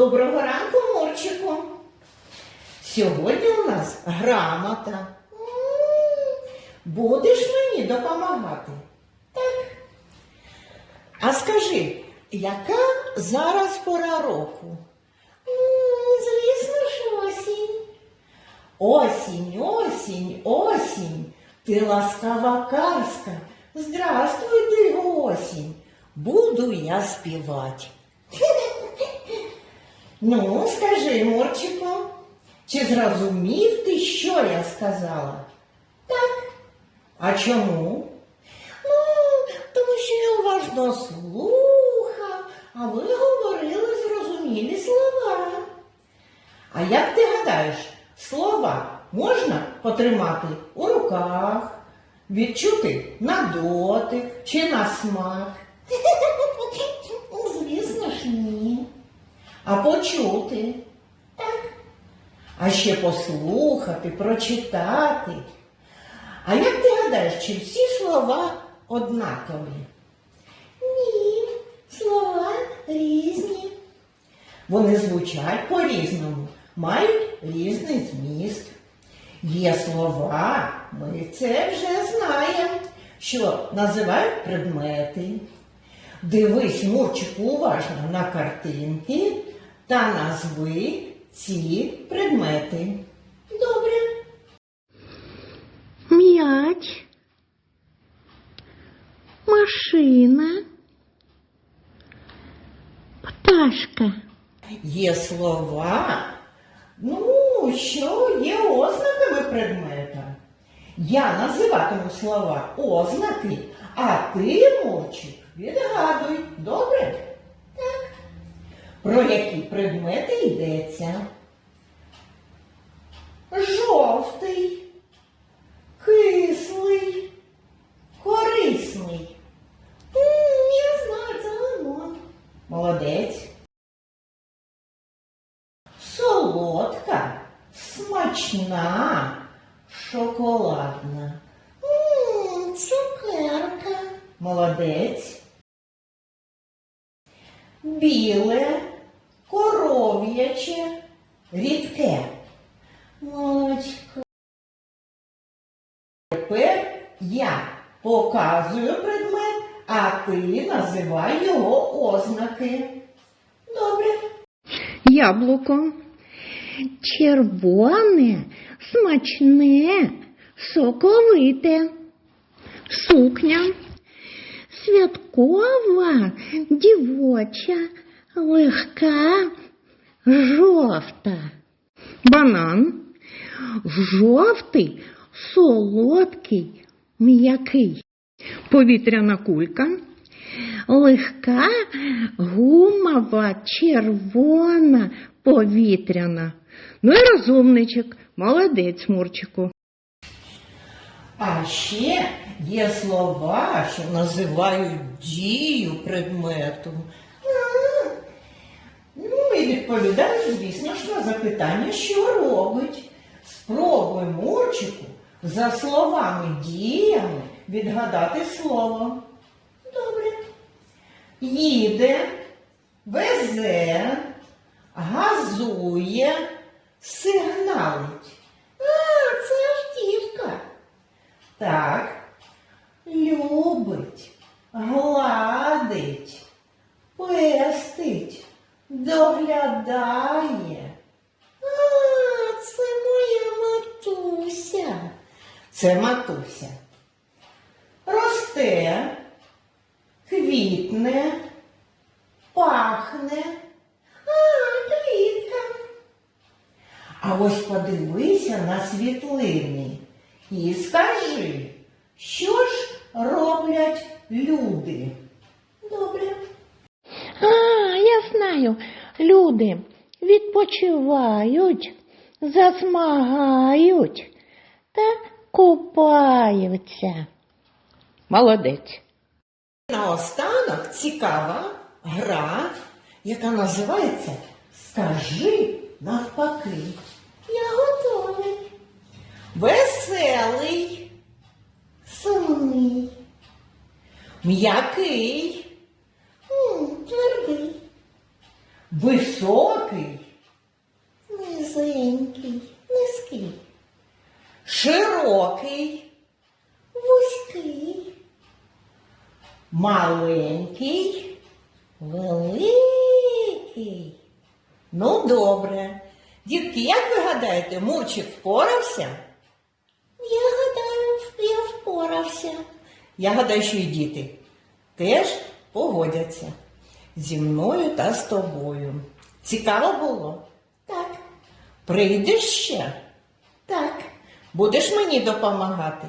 Доброго ранку, Мурчику. Сьогодні у нас грамота. Будеш мені допомагати? Так. А скажи, яка зараз пора року? Звісно ж, осінь. Осінь, осінь, осінь, ти ласкава казка. Здравствуй, ти осінь. Буду я співати. Ну, скажи, Морчику, чи зрозумів ти, що я сказала? Так. А чому? Ну, тому що я уважно слухав, а ви говорили зрозумілі слова. А як ти гадаєш, слова можна потримати у руках, відчути на дотик чи на смак? Звісно ж, ні. А почути? Так. А ще послухати, прочитати. А як ти гадаєш, чи всі слова однакові? Ні, слова різні. Вони звучать по-різному, мають різний зміст. Є слова, ми це вже знаємо, що називають предмети. Дивись, Мурчику, уважно на картинки та назви ці предмети. Добре. М'яч, машина, пташка. Є слова, ну, що є ознаками предмета. Я називатиму слова ознаки, а ти, Мурчик, відгадуй. Добре? Про які предмети йдеться? Жовтий, кислий, корисний. М, Я знаю, це лимон. Молодець. Солодка, смачна, шоколадна. М, Цукерка. Молодець. Біле, коров'яче, рідке. Молочко. Тепер я показую предмет, а ти називай його ознаки. Добре. Яблуко. Червоне, смачне, соковите. Сукня. Святкова, дівоча, легка, жовта. Банан. Жовтий, солодкий, м'який. Повітряна кулька. Легка, гумова, червона, повітряна. Ну і розумничок, молодець, Мурчику. А ще є слова, що називають дію предмету. Відповідають, звісно ж, на запитання, що робить. Спробуй Мурчику за словами діями відгадати слово. Добре. Їде, везе, газує, сигналить. А, це автівка. Так. Доглядає. А, це моя матуся. Це матуся. Росте, квітне, пахне. А, квітка. А ось подивися на світлини і скажи, що ж роблять люди? Добре. А, я знаю, люди відпочивають, засмагають та купаються. Молодець. Наостанок цікава гра, яка називається Скажи навпаки. Я готовий. Веселий, сумний, м'який, м, твердий, Високий. Низенький, низький. Широкий. Вузький. Маленький. Великий. Ну, добре. Дітки, як ви гадаєте, Мурчик впорався? Я гадаю, я впорався. Я гадаю, що і діти теж погодяться зі мною та з тобою. Цікаво було? Так. Прийдеш ще? Так. Будеш мені допомагати?